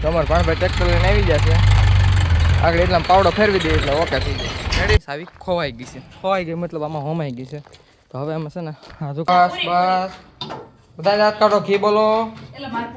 તો અમારે ભાણભાઈ ટ્રેક્ટર લઈને આવી જશે આગળ એટલા પાવડો ફેરવી દે એટલે ઓકે થઈ જાય. રેડી સાવી ખોવાઈ ગઈ છે. ખોવાઈ ગઈ મતલબ આમાં હોમાઈ ગઈ છે. તો હવે આમાં છે ને હાજુ બસ બસ. બધા દાંત કાઢો ઘી બોલો. મારે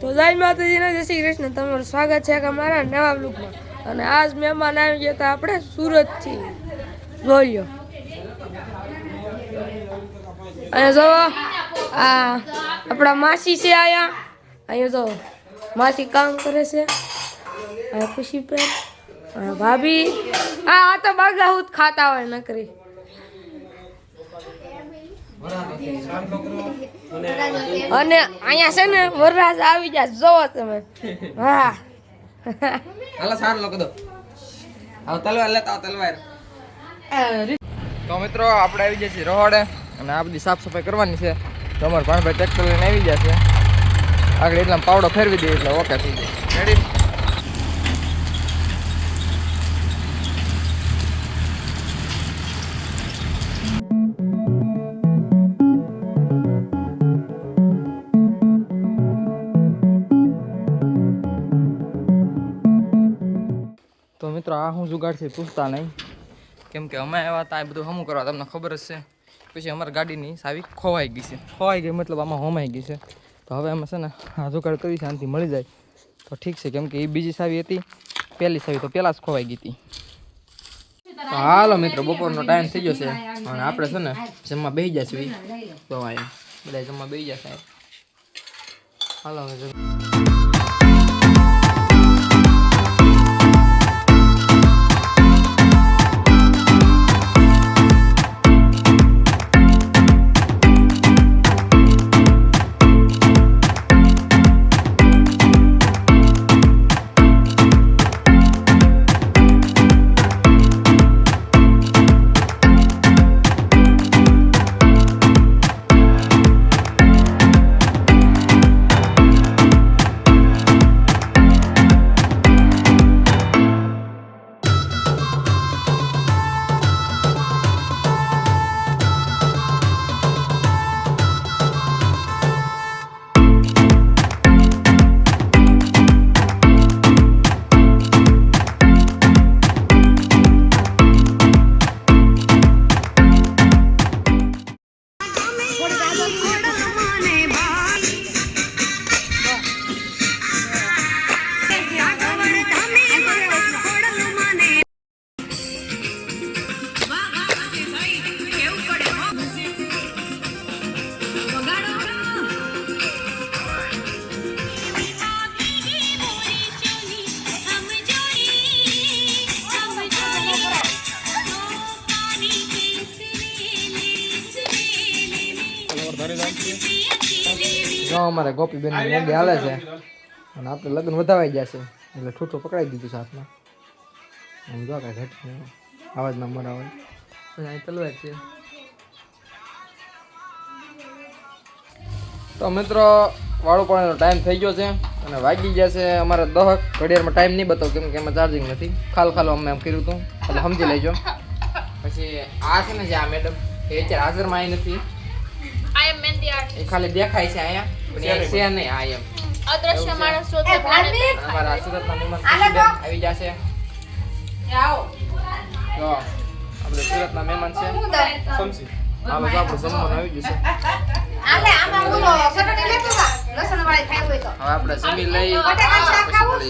તો હાથ જય માતાજીના જય શ્રી કૃષ્ણ. તમારું સ્વાગત છે કે અમારા નવા બ્લોગમાં અને આજ મહેમાન આવી ગયા હતા આપણે સુરતથી જોઈ અને જો, આ આપણા માસી છે આયા. અહીંયા જો, માસી કામ કરે છે. અને ખુશી પ્રેમ ભાભી. આ આ તો બાગાહુત ખાતા હોય નકરી. અને અહીંયા છે ને વરરાજ આવી જાય જોવો તમે. હા સારું લોકો દો. આવ તલવાર લેતા તલવાર તો મિત્રો, આપણે આવી જશે રોહડે અને આ બધી સાફ સફાઈ કરવાની છે. તો અમારે ભાણભાઈ ટ્રેક્ટર લઈને આવી જશે આગળ એટલા પાવડો ફેરવી દઈએ એટલે ઓકે થઈ જાય. રેડી તો મિત્રો, આ હું જુગાડ પૂછતા નહીં. કેમ કે અમે આવ્યા હતા આ બધું હમું કરવા, તમને ખબર જ છે. પછી અમારી ગાડીની સાવી ખોવાઈ ગઈ છે. ખોવાઈ ગઈ મતલબ આમાં હોમાઈ ગઈ છે. તો હવે અમે છે ને, આ જુગાડ કરી શાંતિ મળી જાય. તો ઠીક છે, કેમ કે એ બીજી સાવી હતી, પહેલી સાવી તો પહેલાં જ ખોવાઈ ગઈ હતી. હાલો મિત્રો, બપોરનો ટાઈમ થઈ ગયો છે. અને આપણે છે ને, જમવા બેસી જશે તો બધા જમવા બેસી જશે હાલો હવે અમારે ગોપીબેન મોડી હાલે છે. અને આપણે લગ્ન વધાવાઈ જશે. એટલે ઠૂઠું પકડાઈ દીધું સાથમાં આમ જો કાંઈ ઘટ અવાજ ના મરા હોય અહીં તલવાર છે. તો મિત્રો વાળું પણ ટાઈમ થઈ ગયો છે અને વાગી ગયા છે અમારે દહક. ઘડિયાળમાં ટાઈમ નહીં બતાવ કેમ કે એમાં ચાર્જિંગ નથી. ખાલ ખાલો અમે એમ કર્યું હતું. એટલે સમજી લેજો. પછી આ છે ને જે આ મેડમ એ અત્યારે હાજરમાં આવી નથી. એ ખાલી દેખાય છે અહીંયા પણ એ છે નહીં આ એમ અદ્રશ્ય માણસ એ ભાભી, અમારા સુરતના મહેમાન આવી જશે. એ આવો જો આપણે સુરતના મહેમાન છે. હું દઉં? આ બધું આપણું જમવાનું આવી ગયું છે. આલે આમાં ઓલો સટટી લેતો લસણ વાળી ખાઈ હોય તો. હવે આપણે જમી લઈ. બટાકા શાક ખાવું?